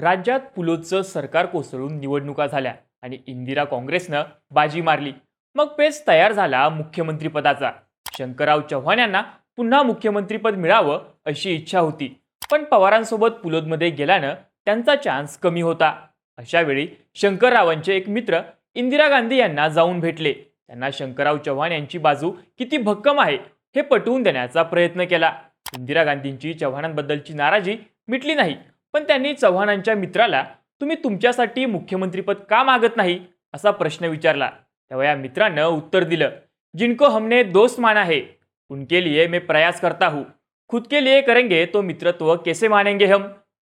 राज्यात पुलोदचं सरकार कोसळून निवडणुका झाल्या आणि इंदिरा काँग्रेसनं बाजी मारली. मग पेच तयार झाला मुख्यमंत्रीपदाचा शंकरराव चव्हाण यांना पुन्हा मुख्यमंत्रीपद मिळावं अशी इच्छा होती. पण पवारांसोबत पुलोदमध्ये गेल्यानं त्यांचा चान्स कमी होता. अशावेळी शंकररावांचे एक मित्र इंदिरा गांधी यांना जाऊन भेटले. त्यांना शंकरराव चव्हाण यांची बाजू किती भक्कम आहे हे पटवून देण्याचा प्रयत्न केला. इंदिरा गांधींची चव्हाणांबद्दलची नाराजी मिटली नाही. पण त्यांनी चव्हाणांच्या मित्राला तुम्ही तुमच्यासाठी मुख्यमंत्रीपद का मागत नाही? असा प्रश्न विचारला. तेव्हा या मित्रानं उत्तर दिलं जिनको हमने दोस्त माना है उनके लिए मैं प्रयास करता हूँ. खुद के लिए करेंगे तो मित्रत्व कैसे मानेंगे हम?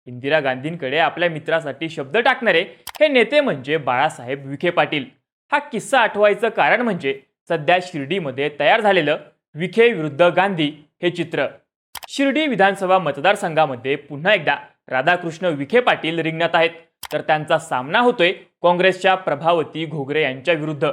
इंदिरा गांधींकडे आपल्या मित्रासाठी शब्द टाकणारे हे नेते म्हणजे बाळासाहेब विखे पाटील. हा किस्सा आठवायचं कारण म्हणजे सध्या शिर्डीमध्ये तयार झालेलं विखे विरुद्ध गांधी हे चित्र. शिर्डी विधानसभा मतदारसंघामध्ये पुन्हा एकदा राधाकृष्ण विखे पाटील रिंगणात आहेत. तर त्यांचा सामना होतोय काँग्रेसच्या प्रभावती घोगरे यांच्या विरुद्ध.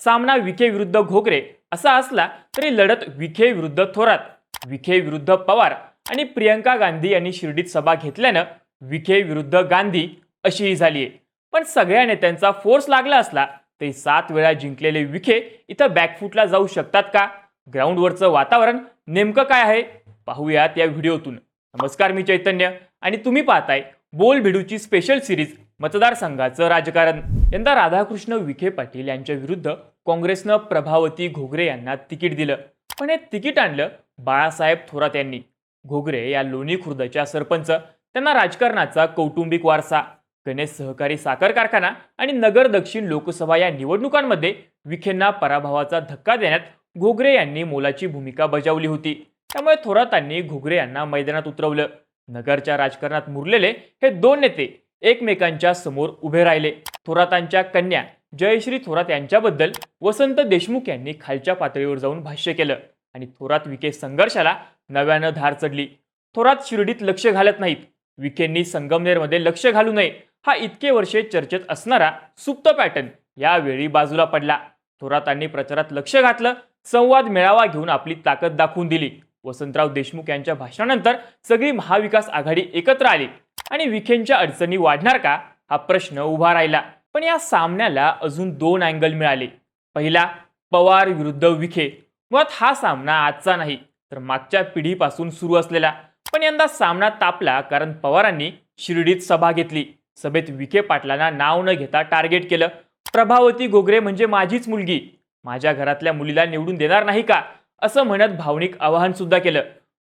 सामना विखे विरुद्ध घोगरे असा असला तरी लढत विखे विरुद्ध थोरात विखे विरुद्ध पवार आणि प्रियंका गांधी यांनी शिर्डीत सभा घेतल्यानं विखे विरुद्ध गांधी अशीही झाली आहे पण सगळ्या नेत्यांचा फोर्स लागला असला तरी सात वेळा जिंकलेले विखे इथं बॅकफूटला जाऊ शकतात का? ग्राउंडवरचं वातावरण नेमकं काय आहे? पाहूयात या व्हिडिओतून. नमस्कार मी चैतन्य. आणि तुम्ही पाहताय बोल भिडूची स्पेशल सिरीज मतदारसंघाचं राजकारण. यंदा राधाकृष्ण विखे पाटील यांच्या विरुद्ध काँग्रेसनं प्रभावती घोगरे यांना तिकीट दिलं. पण हे तिकीट आणलं बाळासाहेब थोरात यांनी. घोगरे या लोणी खुर्दच्या सरपंच. त्यांना राजकारणाचा कौटुंबिक वारसा. गणेश सहकारी साखर कारखाना आणि नगर दक्षिण लोकसभा या निवडणुकांमध्ये विखेंना पराभवाचा धक्का देण्यात घोगरे यांनी मोलाची भूमिका बजावली होती. त्यामुळे थोरातांनी घोगरे यांना मैदानात उतरवलं. नगरच्या राजकारणात मुरलेले हे दोन नेते एकमेकांच्या समोर उभे राहिले. थोरातांच्या कन्या जयश्री थोरात यांच्याबद्दल वसंत देशमुख यांनी खालच्या पातळीवर जाऊन भाष्य केलं आणि थोरात विखे संघर्षाला नव्यानं धार चढली. थोरात शिर्डीत लक्ष घालत नाहीत. विखेंनी संगमनेरमध्ये लक्ष घालू नये हा इतके वर्षे चर्चेत असणारा सुप्त पॅटर्न यावेळी बाजूला पडला. थोरातांनी प्रचारात लक्ष घातलं संवाद मेळावा घेऊन आपली ताकद दाखवून दिली. वसंतराव देशमुख यांच्या भाषणानंतर सगळी महाविकास आघाडी एकत्र आली. आणि विखेंच्या अडचणी वाढणार का? हा प्रश्न उभा राहिला. पण या सामन्याला अजून दोन अँगल मिळाले. पहिला पवार विरुद्ध विखे. मुळात हा सामना आजचा नाही तर मागच्या पिढीपासून सुरू असलेला. पण यंदा सामना तापला कारण पवारांनी शिर्डीत सभा घेतली. सभेत विखे पाटलांना नाव न घेता टार्गेट केलं. प्रभावती गोगरे म्हणजे माझीच मुलगी. माझ्या घरातल्या मुलीला निवडून देणार नाही का? असं म्हणत भावनिक आवाहन सुद्धा केलं.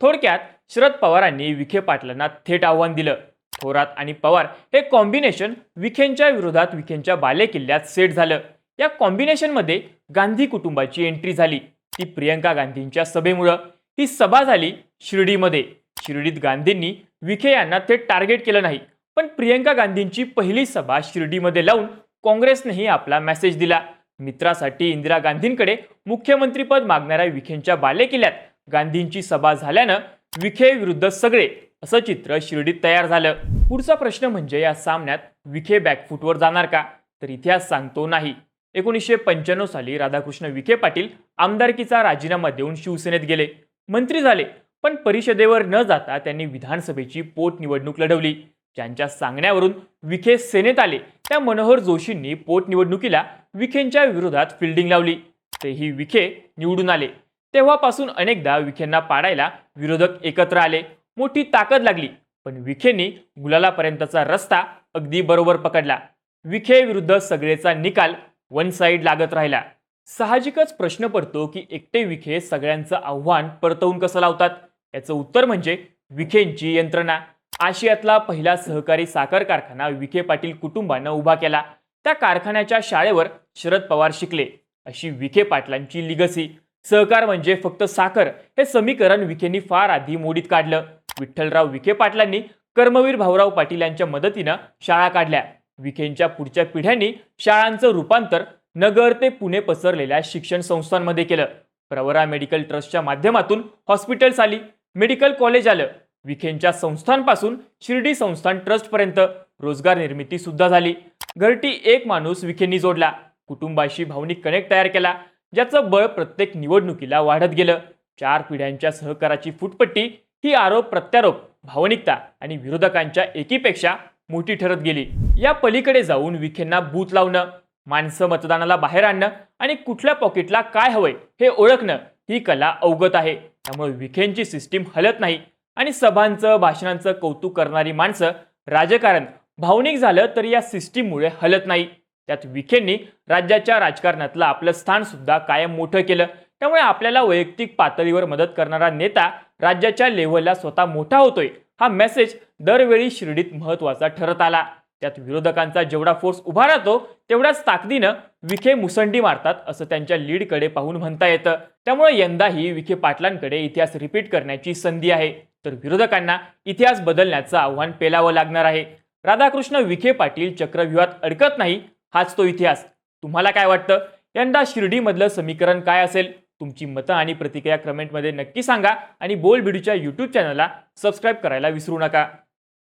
थोडक्यात शरद पवारांनी विखे पाटलांना थेट आव्हान दिलं. थोरात आणि पवार हे कॉम्बिनेशन विखेंच्या विरोधात विखेंच्या बालेकिल्ल्यात सेट झालं. या कॉम्बिनेशनमध्ये गांधी कुटुंबाची एंट्री झाली. ती प्रियंका गांधींच्या सभेमुळं. ही सभा झाली शिर्डीमध्ये. शिर्डीत गांधींनी विखे यांना थेट टार्गेट केलं नाही. पण प्रियंका गांधींची पहिली सभा शिर्डीमध्ये लावून काँग्रेसनेही आपला मेसेज दिला. मित्रासाठी इंदिरा गांधींकडे मुख्यमंत्रीपद मागणाऱ्या विखेंच्या बालेकिल्ल्यात गांधींची सभा झाल्यानं विखे विरुद्ध सगळे असं चित्र शिर्डीत तयार झालं. पुढचा प्रश्न म्हणजे या सामन्यात विखे बॅकफूटवर जाणार का? तर इतिहास सांगतो नाही. एकोणीसशे पंच्याण्णव साली राधाकृष्ण विखे पाटील आमदारकीचा राजीनामा देऊन शिवसेनेत गेले. मंत्री झाले पण परिषदेवर न जाता त्यांनी विधानसभेची पोटनिवडणूक लढवली. ज्यांच्या सांगण्यावरून विखे सेनेत आले त्या मनोहर जोशींनी पोटनिवडणुकीला विखेंच्या विरोधात फिल्डिंग लावली. तेही विखे निवडून आले. तेव्हापासून अनेकदा विखेंना पाडायला विरोधक एकत्र आले. मोठी ताकद लागली पण विखेंनी गुलालापर्यंतचा रस्ता अगदी बरोबर पकडला. विखे विरुद्ध सगळेचा निकाल वन साईड लागत राहिला. साहजिकच प्रश्न पडतो की एकटे विखे सगळ्यांचं आव्हान परतवून कसं लावतात? याचं उत्तर म्हणजे विखेंची यंत्रणा. आशियातला पहिला सहकारी साखर कारखाना विखे पाटील कुटुंबानं उभा केला. त्या कारखान्याच्या शाळेवर शरद पवार शिकले. अशी विखे पाटलांची लिगसी. सहकार म्हणजे फक्त साखर. हे समीकरण विखेंनी फार आधी मोडीत काढलं. विठ्ठलराव विखे पाटलांनी कर्मवीर भाऊराव पाटील यांच्या मदतीनं शाळा काढल्या. विखेंच्या पुढच्या पिढ्यांनी शाळांचं रूपांतर नगर ते पुणे पसरलेल्या शिक्षण संस्थांमध्ये केलं. प्रवरा मेडिकल ट्रस्टच्या माध्यमातून हॉस्पिटल्स आली. मेडिकल कॉलेज आलं. विखेंच्या संस्थांपासून शिर्डी संस्थान ट्रस्टपर्यंत रोजगार निर्मिती सुद्धा झाली. घरटी एक माणूस विखेंनी जोडला. कुटुंबाशी भावनिक कनेक्ट तयार केला ज्याचं बळ प्रत्येक निवडणुकीला वाढत गेलं. चार पिढ्यांच्या सहकाराची फुटपट्टी ही आरोप प्रत्यारोप भावनिकता आणि विरोधकांच्या एकीपेक्षा मोठी ठरत गेली. या पलीकडे जाऊन विखेंना बूथ लावणं माणसं मतदानाला बाहेर आणणं आणि कुठल्या पॉकेटला काय हवंय हे ओळखणं ही कला अवगत आहे. त्यामुळे विखेंची सिस्टीम हलत नाही. आणि सभांचं भाषणांचं कौतुक करणारी माणसं राजकारण भावनिक झालं तरी या सिस्टीममुळे हलत नाही. त्यात विखेंनी राज्याच्या राजकारणातलं आपलं स्थान सुद्धा कायम मोठं केलं. त्यामुळे आपल्याला वैयक्तिक पातळीवर मदत करणारा नेता राज्याच्या लेव्हलला स्वतः मोठा होतोय हा मेसेज दरवेळी शिर्डीत महत्त्वाचा ठरत आला. त्यात विरोधकांचा जेवढा फोर्स उभा राहतो तेवढ्याच ताकदीनं विखे मुसंडी मारतात असं त्यांच्या लीडकडे पाहून म्हणता येतं. त्यामुळे यंदाही विखे पाटलांकडे इतिहास रिपीट करण्याची संधी आहे. तर विरोधकांना इतिहास बदलण्याचं आव्हान पेलावं लागणार आहे. राधाकृष्ण विखे पाटील चक्रव्यूहात अडकत नाही हाच तो इतिहास. तुम्हाला काय वाटतं? यंदा शिर्डीमधलं समीकरण काय असेल? तुमची मतं आणि प्रतिक्रिया कमेंटमध्ये नक्की सांगा आणि बोल बिडूच्या यूट्यूब चॅनलला सबस्क्राईब करायला विसरू नका.